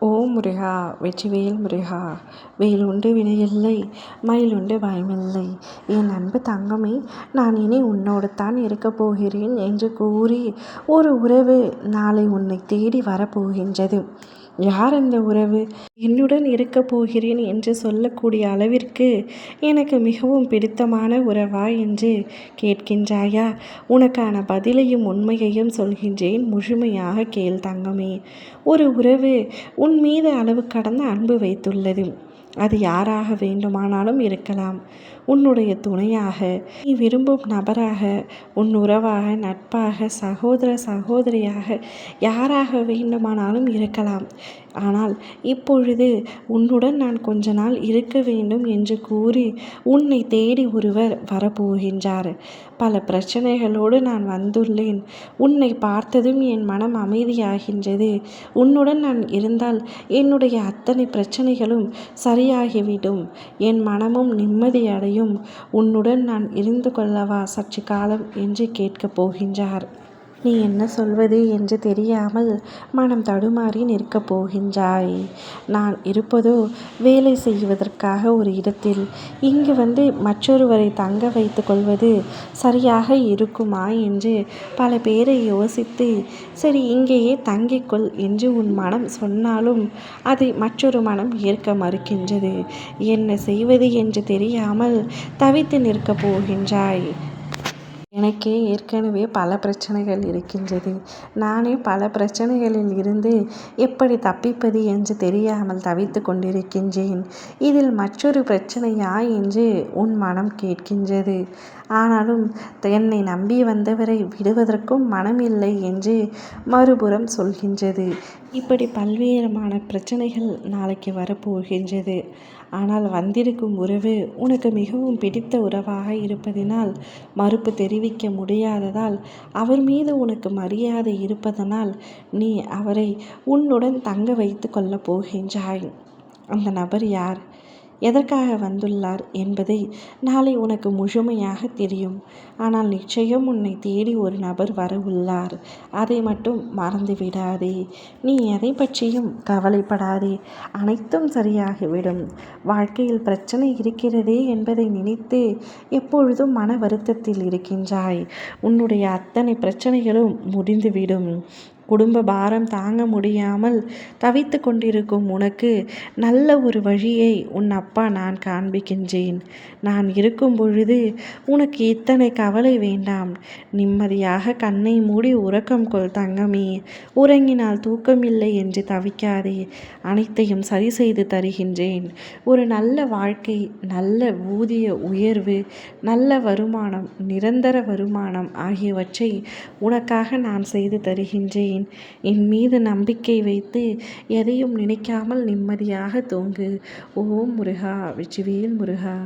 ஓம் முருகா வெற்றிவேல் முருகா வேல் உண்டு வினையில்லை மயில் உண்டு பயமில்லை என் அன்பு தங்கமே நான் இனி உன்னோடு தான் இருக்கப் போகிறேன் என்று கூறி ஒரு உறவு நாளை உன்னை தேடி வரப்போகின்றது யார் அந்த உறவு? என்னுடன் இருக்கப் போகிறேன் என்று சொல்லக்கூடிய அளவிற்கு எனக்கு மிகவும் பிடித்தமான உறவா என்று கேட்கின்றாயா? உனக்கான பதிலையும் உண்மையையும் சொல்கின்றேன். முழுமையாக கேள் தங்கமே. ஒரு உறவு உன் மீது அளவு கடந்த அன்பு வைத்துள்ளது. அது யாராக வேண்டுமானாலும் இருக்கலாம். உன்னுடைய துணையாக நீ விரும்பும் நபராக உன் உறவாக நட்பாக சகோதர சகோதரியாக யாராக வேண்டுமானாலும் இருக்கலாம். ஆனால் இப்பொழுது உன்னுடன் நான் கொஞ்ச நாள் இருக்க வேண்டும் என்று கூறி உன்னை தேடி ஒருவர் வரப்போகின்றார். பல பிரச்சனைகளோடு நான் வந்துள்ளேன். உன்னை பார்த்ததும் என் மனம் அமைதியாகின்றது. உன்னுடன் நான் இருந்தால் என்னுடைய அத்தனை பிரச்சனைகளும் சரியாகிவிடும். என் மனமும் நிம்மதியடையும் உன்னுடன் நான் இருந்து கொள்ளவா சற்று காலம் என்று கேட்கப் போகின்றார். நீ என்ன சொல்வது என்று தெரியாமல் மனம் தடுமாறி நிற்கப் போகின்றாய். நான் இருப்பதோ வேலை செய்வதற்காக ஒரு இடத்தில். இங்கு வந்து மற்றொருவரை தங்க வைத்து கொள்வது சரியாக இருக்குமா என்று பல பேரை யோசித்து சரி இங்கேயே தங்கிக்கொள் என்று உன் மனம் சொன்னாலும் அதை மற்றொரு மனம் ஏற்க மறுக்கின்றது. என்ன செய்வது? என்று தெரியாமல் தவித்து நிற்கப் போகின்றாய். எனக்கே ஏற்கனவே பல பிரச்சனைகள் இருக்கின்றது. நானே பல பிரச்சனைகளில் இருந்து எப்படி தப்பிப்பது என்று தெரியாமல் தவித்து கொண்டிருக்கின்றேன். இதில் மற்றொரு பிரச்சனையா என்று உன் மனம் கேட்கின்றது. ஆனாலும் என்னை நம்பி வந்தவரை விடுவதற்கும் மனம் இல்லை என்று மறுபுறம் சொல்கின்றது. இப்படி பல்வேறுமான பிரச்சனைகள் நாளைக்கு வரப்போகின்றது. ஆனால் வந்திருக்கும் உறவு உனக்கு மிகவும் பிடித்த உறவாக இருப்பதினால் மறுப்பு தெரிவிக்க முடியாததால் அவர் மீது உனக்கு மரியாதை இருப்பதனால் நீ அவரை உன்னுடன் தங்க வைத்து கொள்ளப் போகின்றாய். அந்த நபர் யார்? எதற்காக வந்துள்ளார் என்பதை நாளை உனக்கு முழுமையாக தெரியும். ஆனால் நிச்சயம் உன்னை தேடி ஒரு நபர் வர உள்ளார். அதை மட்டும் மறந்து விடாதே. நீ எதை பற்றியும் கவலைப்படாதே. அனைத்தும் சரியாகிவிடும். வாழ்க்கையில் பிரச்சனை இருக்கிறதே என்பதை நினைத்து எப்பொழுதும் மன வருத்தத்தில் இருக்கின்றாய். உன்னுடைய அத்தனை பிரச்சனைகளும் முடிந்துவிடும். குடும்ப பாரம் தாங்க முடியாமல் தவித்து கொண்டிருக்கும் உனக்கு நல்ல ஒரு வழியை உன் அப்பா நான் காண்பிக்கின்றேன். நான் இருக்கும் பொழுது உனக்கு இத்தனை கவலை வேண்டாம். நிம்மதியாக கண்ணை மூடி உறக்கம் கொள் தங்கமே. உறங்கினால் தூக்கமில்லை என்று தவிக்காதே. அனைத்தையும் சரி செய்து தருகின்றேன். ஒரு நல்ல வாழ்க்கை நல்ல ஊதிய உயர்வு நல்ல வருமானம் நிரந்தர வருமானம் ஆகியவற்றை உனக்காக நான் செய்து தருகின்றேன். என் மீது நம்பிக்கை வைத்து எதையும் நினைக்காமல் நிம்மதியாக தூங்கு. ஓம் முருகா வெற்றிவேல் முருகா.